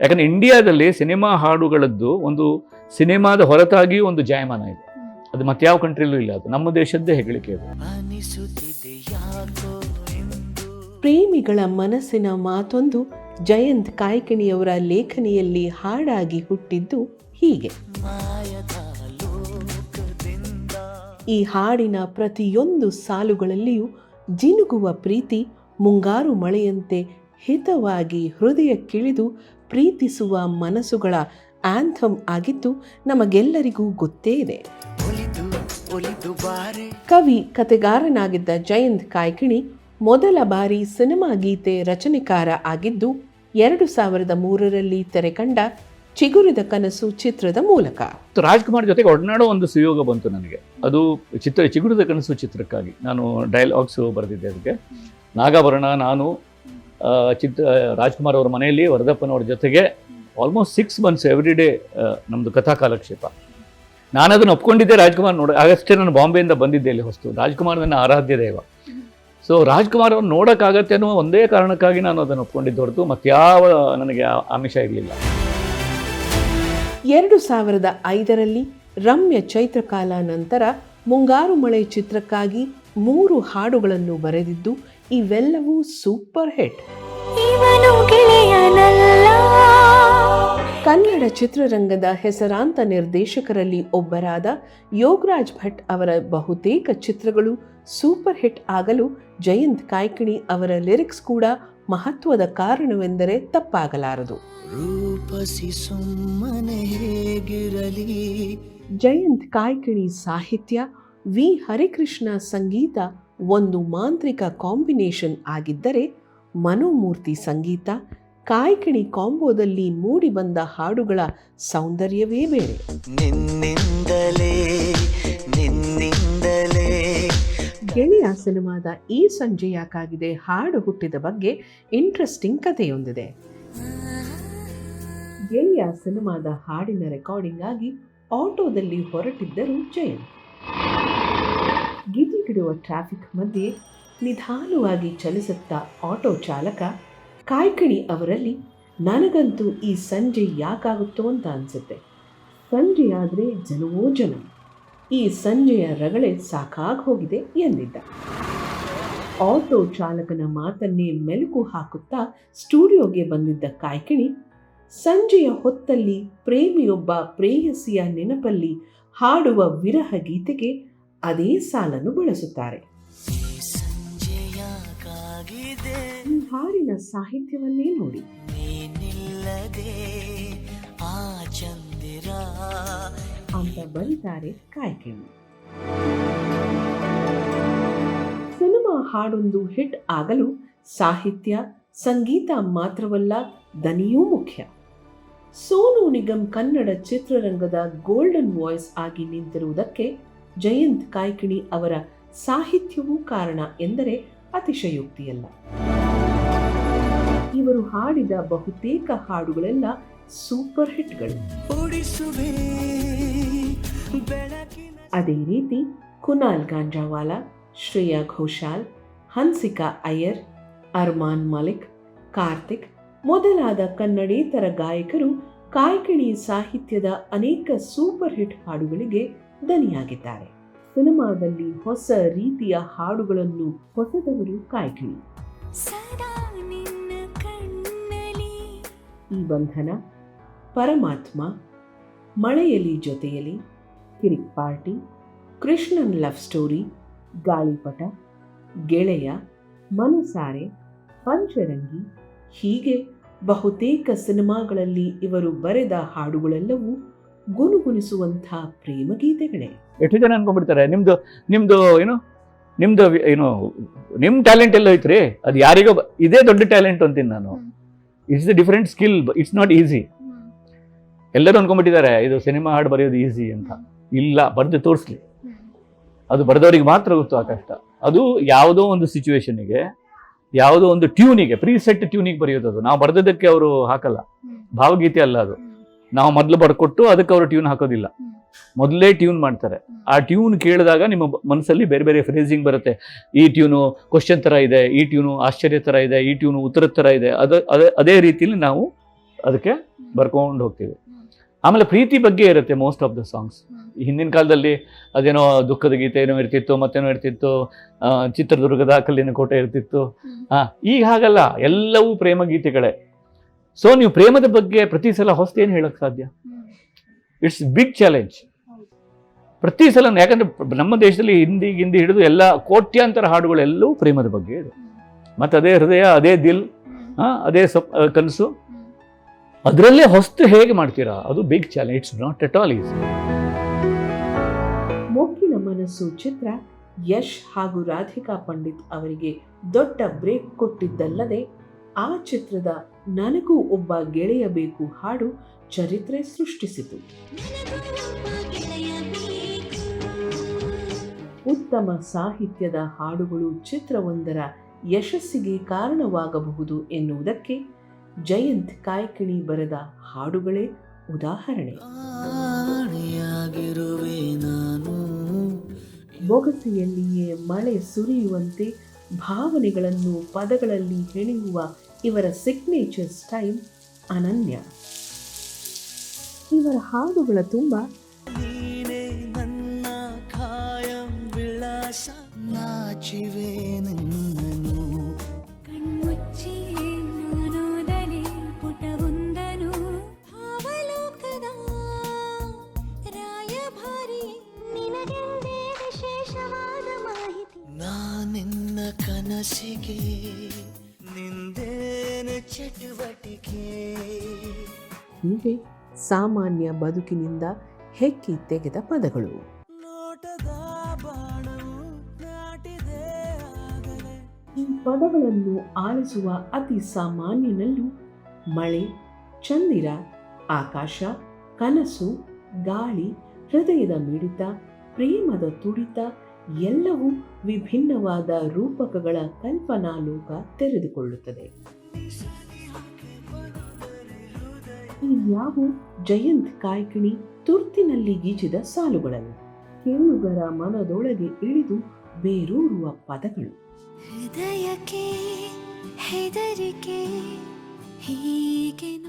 ಯಾಕಂದ್ರೆ ಇಂಡಿಯಾದಲ್ಲಿ ಸಿನಿಮಾ ಹಾಡುಗಳದ್ದು ಒಂದು ಸಿನಿಮಾದ ಹೊರತಾಗಿಯೂ ಒಂದು ಜಾಯಮಾನ ಇದೆ. ಅದು ಮತ್ಯಾವ ಕಂಟ್ರಿಲೂ ಇಲ್ಲ ಅದು. ನಮ್ಮ ದೇಶದ್ದೇ ಹೆಗ್ಗಳಿಕೆ ಅದು. ಪ್ರೇಮಿಗಳ ಮನಸ್ಸಿನ ಮಾತೊಂದು ಜಯಂತ್ ಕಾಯ್ಕಿಣಿಯವರ ಲೇಖನಿಯಲ್ಲಿ ಹಾಡಾಗಿ ಹುಟ್ಟಿದ್ದು ಹೀಗೆ. ಈ ಹಾಡಿನ ಪ್ರತಿಯೊಂದು ಸಾಲುಗಳಲ್ಲಿಯೂ ಜಿನುಗುವ ಪ್ರೀತಿ, ಮುಂಗಾರು ಮಳೆಯಂತೆ ಹಿತವಾಗಿ ಹೃದಯಕ್ಕಿಳಿದು ಪ್ರೀತಿಸುವ ಮನಸ್ಸುಗಳ ಆಂಥಮ್ ಆಗಿದ್ದು ನಮಗೆಲ್ಲರಿಗೂ ಗೊತ್ತೇ ಇದೆ. ಒಲಿದು ಒಲಿದು ಬಾರೆ. ಕವಿ ಕತೆಗಾರನಾಗಿದ್ದ ಜಯಂತ್ ಕಾಯ್ಕಿಣಿ ಮೊದಲ ಬಾರಿ ಸಿನಿಮಾ ಗೀತೆ ರಚನೆಕಾರ ಆಗಿದ್ದು ಎರಡು ಸಾವಿರದ ಮೂರರಲ್ಲಿ ತೆರೆಕಂಡ ಚಿಗುರಿದ ಕನಸು ಚಿತ್ರದ ಮೂಲಕ. ರಾಜ್ಕುಮಾರ್ ಜೊತೆಗೆ ಒಡನಾಡೋ ಒಂದು ಸುಯೋಗ ಬಂತು ನನಗೆ. ಅದು ಚಿತ್ರ ಚಿಗುರಿದ ಕನಸು ಚಿತ್ರಕ್ಕಾಗಿ. ನಾನು ಡೈಲಾಗ್ಸ್ ಬರೆದಿದ್ದೆ ಅದಕ್ಕೆ. ನಾಗಾಭರಣ ನಾನು ಚಿತ್ರ ರಾಜ್ಕುಮಾರ್ ಅವರ ಮನೆಯಲ್ಲಿ ವರದಪ್ಪನವ್ರ ಜೊತೆಗೆ almost six months every day ನಮ್ಮದು ಕಥಾ ಕಾಲಕ್ಷೇಪ. ನಾನು ಅದನ್ನು ಒಪ್ಕೊಂಡಿದ್ದೆ ರಾಜ್ಕುಮಾರ್ ನೋಡಿ ಆಗಷ್ಟೇ ನಾನು ಬಾಂಬೆಯಿಂದ ಬಂದಿದ್ದೆ ಇಲ್ಲಿ ಹೊಸ್ತು. ರಾಜ್ಕುಮಾರ್ ನನ್ನ ಆರಾಧ್ಯ ದೈವ. ಸೊ ರಾಜ್ಕುಮಾರ್ ಅವ್ರು ನೋಡೋಕ್ಕಾಗತ್ತೆ ಅನ್ನೋ ಒಂದೇ ಕಾರಣಕ್ಕಾಗಿ ನಾನು ಅದನ್ನು ಒಪ್ಕೊಂಡಿದ್ದು ಹೊರತು ಮತ್ಯಾವ ನನಗೆ ಆಮಿಷ ಇರಲಿಲ್ಲ. ಎರಡು ಸಾವಿರದ ಐದರಲ್ಲಿ ರಮ್ಯ ಚೈತ್ರಕಾಲ ನಂತರ ಮುಂಗಾರು ಮಳೆ ಚಿತ್ರಕ್ಕಾಗಿ ಮೂರು ಹಾಡುಗಳನ್ನು ಬರೆದಿದ್ದು, ಇವೆಲ್ಲವೂ ಸೂಪರ್ ಹಿಟ್. ಕನ್ನಡ ಚಿತ್ರರಂಗದ ಹೆಸರಾಂತ ನಿರ್ದೇಶಕರಲ್ಲಿ ಒಬ್ಬರಾದ ಯೋಗರಾಜ್ ಭಟ್ ಅವರ ಬಹುತೇಕ ಚಿತ್ರಗಳು ಸೂಪರ್ ಹಿಟ್ ಆಗಲು ಜಯಂತ್ ಕಾಯ್ಕಿಣಿ ಅವರ ಲಿರಿಕ್ಸ್ ಕೂಡ ಮಹತ್ವದ ಕಾರಣವೆಂದರೆ ತಪ್ಪಾಗಲಾರದು. ರೂಪಸಿ ಸುಮ್ಮನೆ ಹೇಗಿರಲಿ? ಜಯಂತ್ ಕಾಯ್ಕಿಣಿ ಸಾಹಿತ್ಯ ವಿ. ಹರಿಕೃಷ್ಣ ಸಂಗೀತ ಒಂದು ಮಾಂತ್ರಿಕ ಕಾಂಬಿನೇಷನ್ ಆಗಿದ್ದರೆ ಮನೋಮೂರ್ತಿ ಸಂಗೀತ ಕಾಯ್ಕಿಣಿ ಕಾಂಬೋದಲ್ಲಿ ಮೂಡಿಬಂದ ಹಾಡುಗಳ ಸೌಂದರ್ಯವೇ ಬೇರೆ. ನಿನ್ನಿಂದಲೇ ನಿನ್ನಿಂದಲೇ. ಗೆಳೆಯ ಸಿನಿಮಾದ ಈ ಸಂಜೆ ಯಾಕಾಗಿದೆ ಹಾಡು ಹುಟ್ಟಿದ ಬಗ್ಗೆ ಇಂಟ್ರೆಸ್ಟಿಂಗ್ ಕಥೆಯೊಂದಿದೆ. ಗೆಳೆಯ ಸಿನಿಮಾದ ಹಾಡಿನ ರೆಕಾರ್ಡಿಂಗ್ ಆಗಿ ಆಟೋದಲ್ಲಿ ಹೊರಟಿದ್ದರು ಜಯಂತ್. ಗಿಜಿಗಿಡುವ ಟ್ರಾಫಿಕ್ ಮಧ್ಯೆ ನಿಧಾನವಾಗಿ ಚಲಿಸುತ್ತಾ ಆಟೋ ಚಾಲಕ, ಕಾಯ್ಕಿಣಿ ಅವರಲ್ಲಿ, ನನಗಂತೂ ಈ ಸಂಜೆ ಯಾಕಾಗುತ್ತೋ ಅಂತ ಅನಿಸುತ್ತೆ. ಸಂಜೆಯಾದರೆ ಜನವೋ ಜನ ಈ ಸಂಜೆಯ ರಗಳೆ ಸಾಕಾಗಿ ಹೋಗಿದೆ ಎಂದಿದ್ದ. ಆಟೋ ಚಾಲಕನ ಮಾತನ್ನೇ ಮೆಲುಕು ಹಾಕುತ್ತಾ ಸ್ಟುಡಿಯೋಗೆ ಬಂದಿದ್ದ ಕಾಯ್ಕಿಣಿ, ಸಂಜೆಯ ಹೊತ್ತಲ್ಲಿ ಪ್ರೇಮಿಯೊಬ್ಬ ಪ್ರೇಯಸಿಯ ನೆನಪಲ್ಲಿ ಹಾಡುವ ವಿರಹ ಗೀತೆಗೆ ಅದೇ ಸಾಲನ್ನು ಬಳಸುತ್ತಾರೆ. ಈ ಹಾಡಿನ ಸಾಹಿತ್ಯವನ್ನೇ ನೋಡಿ. ನೀನಿಲ್ಲದೆ ಆ ಚಂದಿರ. ಅಂತ ಬರೀತಾರೆ ಕಾಯ್ಕಿಣಿ ಸಿನಿಮಾ ಹಾಡೊಂದು ಹಿಟ್ ಆಗಲು ಸಾಹಿತ್ಯ ಸಂಗೀತ ಮಾತ್ರವಲ್ಲ ದನಿಯೂ ಮುಖ್ಯ. ಸೋನು ನಿಗಮ್ ಕನ್ನಡ ಚಿತ್ರರಂಗದ ಗೋಲ್ಡನ್ ವಾಯ್ಸ್ ಆಗಿ ನಿಂತಿರುವುದಕ್ಕೆ ಜಯಂತ್ ಕಾಯ್ಕಿಣಿ ಅವರ ಸಾಹಿತ್ಯವೂ ಕಾರಣ ಎಂದರೆ ಅತಿಶಯೋಕ್ತಿಯಲ್ಲ ಇವರು ಹಾಡಿದ ಬಹುತೇಕ ಹಾಡುಗಳೆಲ್ಲ ಸೂಪರ್ ಹಿಟ್ಗಳು. ಅದೇ ರೀತಿ ಕುನಾಲ್ ಗಾಂಜಾವಾಲ ಶ್ರೇಯಾ ಘೋಷಾಲ್ ಹನ್ಸಿಕಾ ಅಯ್ಯರ್ ಅರ್ಮಾನ್ ಮಲಿಕ್ ಕಾರ್ತಿಕ್ ಮೊದಲಾದ ಕನ್ನಡೇತರ ಗಾಯಕರು ಕಾಯ್ಕಿಣಿ ಸಾಹಿತ್ಯದ ಅನೇಕ ಸೂಪರ್ ಹಿಟ್ ಹಾಡುಗಳಿಗೆ ದನಿಯಾಗಿದ್ದಾರೆ ಸಿನಿಮಾದಲ್ಲಿ ಹೊಸ ರೀತಿಯ ಹಾಡುಗಳನ್ನು ಹೊಸದವರು ಕಾಯ್ಕಳಿ ಈ Bandhana Paramathma Maleyali Jotheyali Kirik party Krishnan love story Gaalipata Geleya Manasaare ಪಂಚರಂಗಿ ಹೀಗೆ ಬಹುತೇಕ ಸಿನಿಮಾಗಳಲ್ಲಿ ಇವರು ಬರೆದ ಹಾಡುಗಳೆಲ್ಲವೂ ಗುನುಗುಣಿಸುವಂಥ ಪ್ರೇಮಗೀತೆಗಳೇ. ಎಷ್ಟು ಜನ ಅನ್ಕೊಂಡ್ಬಿಡ್ತಾರೆ ನಿಮ್ದು ನಿಮ್ದು ಏನು ನಿಮ್ದು ಏನು ನಿಮ್ಮ ಟ್ಯಾಲೆಂಟ್ ಎಲ್ಲ ಐತ್ರಿ ಅದು ಯಾರಿಗೋ ಬ- ಇದೇ ದೊಡ್ಡ ಟ್ಯಾಲೆಂಟ್ ಅಂತೀನಿ ನಾನು. It's the different skill it's not easy ಎಲ್ಲರೂ ಅನ್ಕೊಂಡ್ಬಿಟ್ಟಿದ್ದಾರೆ ಇದು ಸಿನಿಮಾ ಹಾಡು ಬರೆಯೋದು ಈಸಿ ಅಂತ. ಇಲ್ಲ ಬರೆದು ತೋರಿಸ್ಲಿ. ಅದು ಬರೆದವರಿಗೆ ಮಾತ್ರ ಗೊತ್ತು ಆ ಕಷ್ಟ. ಅದು ಯಾವುದೋ ಒಂದು ಸಿಚುವೇಶನ್ಗೆ ಯಾವುದೋ ಒಂದು ಟ್ಯೂನಿಗೆ ಪ್ರೀ ಸೆಟ್ ಟ್ಯೂನಿಗೆ ಬರೆಯೋದು ಅದು. ನಾವು ಬರೆದದಕ್ಕೆ ಅವರು ಹಾಕಲ್ಲ. ಭಾವಗೀತೆ ಅಲ್ಲ ಅದು. ನಾವು ಮೊದಲು ಬರ್ಕೊಟ್ಟು ಅದಕ್ಕೆ ಅವರು ಟ್ಯೂನ್ ಹಾಕೋದಿಲ್ಲ. ಮೊದಲೇ ಟ್ಯೂನ್ ಮಾಡ್ತಾರೆ. ಆ ಟ್ಯೂನ್ ಕೇಳಿದಾಗ ನಿಮ್ಮ ಮನಸ್ಸಲ್ಲಿ ಬೇರೆ ಬೇರೆ ಫ್ರೇಸಿಂಗ್ ಬರುತ್ತೆ. ಈ ಟ್ಯೂನು ಕ್ವಶನ್ ಥರ ಇದೆ, ಈ ಟ್ಯೂನು ಆಶ್ಚರ್ಯ ಥರ ಇದೆ, ಈ ಟ್ಯೂನು ಉತ್ತರ ಥರ ಇದೆ. ಅದು, ಅದೇ ಅದೇ ರೀತಿಯಲ್ಲಿ ನಾವು ಅದಕ್ಕೆ ಬರ್ಕೊಂಡು ಹೋಗ್ತೀವಿ. ಆಮೇಲೆ ಪ್ರೀತಿ ಬಗ್ಗೆ ಇರುತ್ತೆ ಮೋಸ್ಟ್ ಆಫ್ ದ ಸಾಂಗ್ಸ್ ಹಿಂದಿನ ಕಾಲದಲ್ಲಿ ಅದೇನೋ ದುಃಖದ ಗೀತೆ ಏನೋ ಇರ್ತಿತ್ತು, ಮತ್ತೇನೋ ಇರ್ತಿತ್ತು ಚಿತ್ರದುರ್ಗದ ಕಲ್ಲಿನ ಕೋಟೆ ಇರ್ತಿತ್ತು. ಹಾಂ ಈಗ ಹಾಗಲ್ಲ. ಎಲ್ಲವೂ ಪ್ರೇಮ ಗೀತೆಗಳೇ. ಸೊ ನೀವು ಪ್ರೇಮದ ಬಗ್ಗೆ ಪ್ರತಿ ಸಲ ಹೊಸ್ತು ಏನು ಹೇಳಕ್ ಸಾಧ್ಯ? ಇಟ್ಸ್ ಬಿಗ್ ಚಾಲೆಂಜ್ ಪ್ರತಿ ಸಲ ಯಾಕಂದ್ರೆ ನಮ್ಮ ದೇಶದಲ್ಲಿ ಹಿಂದಿ ಹಿಂದಿ ಹಿಡಿದು ಎಲ್ಲ ಕೋಟ್ಯಾಂತರ ಹಾಡುಗಳೆಲ್ಲವೂ ಪ್ರೇಮದ ಬಗ್ಗೆ ಇದೆ. ಮತ್ತು ಅದೇ ಹೃದಯ, ಅದೇ ದಿಲ್ ಹಾಂ ಅದೇ ಸಪ್ ಕನಸು. ಅದರಲ್ಲೇ ಹೊಸ್ತು ಹೇಗೆ ಮಾಡ್ತೀರಾ? ಅದು big challenge it's not at all easy ಮೂಕಿನ ಮನಸ್ಸು ಚಿತ್ರ, ಯಶ್ ಹಾಗೂ ರಾಧಿಕಾ ಪಂಡಿತ್ ಅವರಿಗೆ ದೊಡ್ಡ ಬ್ರೇಕ್ ಕೊಟ್ಟಿದ್ದಲ್ಲದೆ ಆ ಚಿತ್ರದ ನನಗೂ ಒಬ್ಬ ಗೆಳೆಯ ಬೇಕು ಹಾಡು ಚರಿತ್ರೆ ಸೃಷ್ಟಿಸಿತು. ಉತ್ತಮ ಸಾಹಿತ್ಯದ ಹಾಡುಗಳು ಚಿತ್ರವೊಂದರ ಯಶಸ್ಸಿಗೆ ಕಾರಣವಾಗಬಹುದು ಎನ್ನುವುದಕ್ಕೆ ಜಯಂತ್ ಕಾಯ್ಕಿಣಿ ಬರೆದ ಹಾಡುಗಳೇ ಉದಾಹರಣೆ. ಬೊಗಸೆಯಲ್ಲಿಯೇ ಮಳೆ ಸುರಿಯುವಂತೆ ಭಾವನೆಗಳನ್ನು ಪದಗಳಲ್ಲಿ ಹೆಣೆಯುವ ಇವರ ಸಿಗ್ನೇಚರ್ ಸ್ಟೈಲ್ ಅನನ್ಯ. ಇವರ ಹಾಡುಗಳ ತುಂಬ ನೀನೇ ನನ್ನ ಖಾಯಂ ವಿಳಾಸ ನಾಚಿವೆ ನಿನ್ನ ಕಣ್ಮುಚ್ಚಿ ಹೀಗೆ ಸಾಮಾನ್ಯ ಬದುಕಿನಿಂದ ಹೆಕ್ಕಿ ತೆಗೆದ ಪದಗಳು. ಈ ಪದಗಳನ್ನು ಆಲಿಸುವ ಅತಿ ಸಾಮಾನ್ಯನಲ್ಲೂ ಮಳೆ ಚಂದಿರ ಆಕಾಶ ಕನಸು ಗಾಳಿ ಹೃದಯದ ಮಿಡಿತ ಪ್ರೇಮದ ತುಡಿತ ಎಲ್ಲವೂ ವಿಭಿನ್ನವಾದ ರೂಪಕಗಳ ಕಲ್ಪನಾಲೋಕ ತೆರೆದುಕೊಳ್ಳುತ್ತದೆ. ಇದ್ಯಾವು ಜಯಂತ್ ಕಾಯ್ಕಿಣಿ ತುರ್ತಿನಲ್ಲಿ ಗೀಚಿದ ಸಾಲುಗಳಲ್ಲ ಕೇಳುಗರ ಮನದೊಳಗೆ ಇಳಿದು ಬೇರೂರುವ ಪದಗಳು. ಹೃದಯಕ್ಕೆ ಹೆದರಿಕೆ ಹೀಗೆ